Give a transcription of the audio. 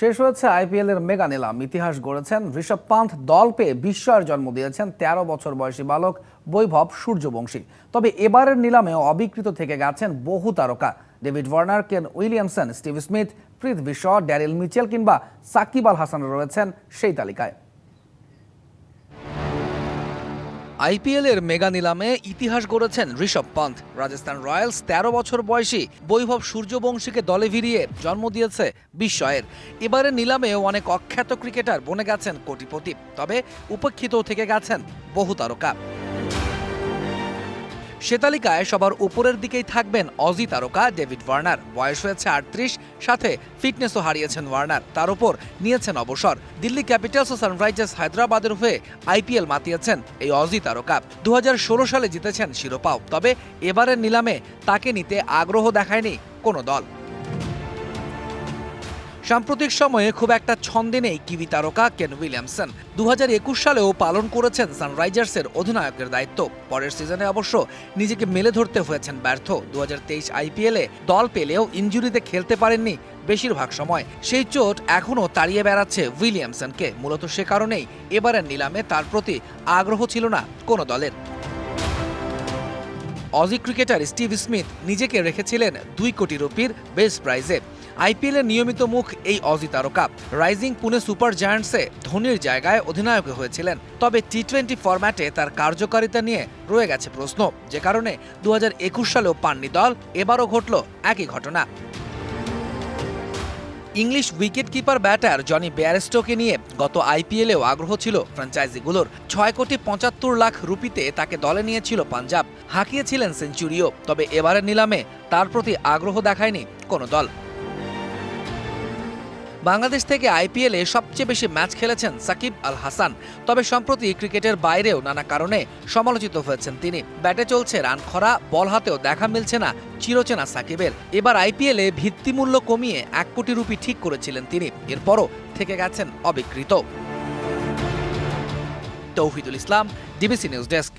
শেষ হয়েছে আইপিএল এর মেগা নিলাম। ইতিহাস গড়েছেন ঋষভ পান্থ, দল পেয়ে বিস্ময়ের জন্ম দিয়েছেন তেরো বছর বয়সী বালক বৈভব সূর্যবংশী। তবে এবারের নিলামে অবিকৃত থেকে গেছেন বহু তারকা। David Warner, Kane Williamson, Steve Smith Prithvi Shaw Daryl Mitchell কিংবা সাকিব আল হাসান রয়েছেন সেই তালিকায়। আইপিএল এর মেগা নিলামে ইতিহাস গড়েছেন ঋষভ পান্থ। রাজস্থান রয়্যালস তেরো বছর বয়সী বৈভব সূর্যবংশীকে দলে ভিড়িয়ে জন্ম দিয়েছে বিস্ময়ের। এবারে নিলামেও অনেক অখ্যাত ক্রিকেটার বনে গেছেন কোটিপতি। তবে উপেক্ষিত থেকে গেছেন বহু তারকা। সে তালিকায় সবার উপরের দিকেই থাকবেন অজি তারকা ডেভিড ওয়ার্নার। বয়স হয়েছে আটত্রিশ, সাথে ফিটনেসও হারিয়েছেন ওয়ার্নার। তার উপর নিয়েছেন অবসর। দিল্লি ক্যাপিটালস ও সানরাইজার্স হায়দ্রাবাদের হয়ে আইপিএল মাতিয়েছেন এই অজি তারকা। দু হাজার ষোলো সালে জিতেছেন শিরোপাও তবে এবারের নিলামে তাকে নিতে আগ্রহ দেখায়নি কোনো দল। সাম্প্রতিক সময়ে খুব একটা ছন্দে নেই কিবি তারকা কেন উইলিয়ামসন। দু হাজার একুশ সালেও পালন করেছেন সানরাইজার্সের অধিনায়কের দায়িত্ব। পরের সিজনে অবশ্য নিজেকে মেলে ধরতে হয়েছেন ব্যর্থ। দু হাজার তেইশ আইপিএলে দল পেলেও ইঞ্জুরিতে খেলতে পারেননি বেশিরভাগ সময়। সেই চোট এখনও তাড়িয়ে বেড়াচ্ছে উইলিয়ামসনকে। মূলত সে কারণেই এবারের নিলামে তার প্রতি আগ্রহ ছিল না কোনো দলের। অজি ক্রিকেটার স্টিভ স্মিথ নিজেকে রেখেছিলেন দুই কোটি রুপির বেস প্রাইজে। আইপিএলের নিয়মিত মুখ এই অজি তারকা। রাইজিং পুনে সুপার জায়ান্টসে ধোনির জায়গায় অধিনায়ক হয়েছিলেন। তবে টি টোয়েন্টি ফরম্যাটে তার কার্যকারিতা নিয়ে রয়ে গেছে প্রশ্ন, যে কারণে দু হাজার একুশ সালেও পাননি দল, এবারও ঘটল একই ঘটনা। English wicket keeper batter Jonny ব্যারেস্টোকে নিয়ে গত আইপিএলেও আগ্রহ ছিল ফ্র্যাঞ্চাইজিগুলোর ছয় কোটি পঁচাত্তর লাখ রুপিতে তাকে দলে নিয়েছিল পাঞ্জাব, হাঁকিয়েছিলেন সেঞ্চুরিও, তবে এবারের নিলামে তার প্রতি আগ্রহ দেখায়নি কোনো দল। বাংলাদেশ থেকে আইপিএলে সবচেয়ে বেশি ম্যাচ খেলেছেন সাকিব আল হাসান তবে সম্প্রতি ক্রিকেটের বাইরেও নানা কারণে সমালোচিত হয়েছেন তিনি। ব্যাটে চলছে রান খরা, বল হাতেও দেখা মিলছে না চিরচেনা সাকিবের। এবার আইপিএলে ভিত্তিমূল্য কমিয়ে এক কোটি রুপি ঠিক করেছিলেন তিনি। এরপরও থেকে গেছেন অবিকৃত। Tauhidul Islam, DBC news desk.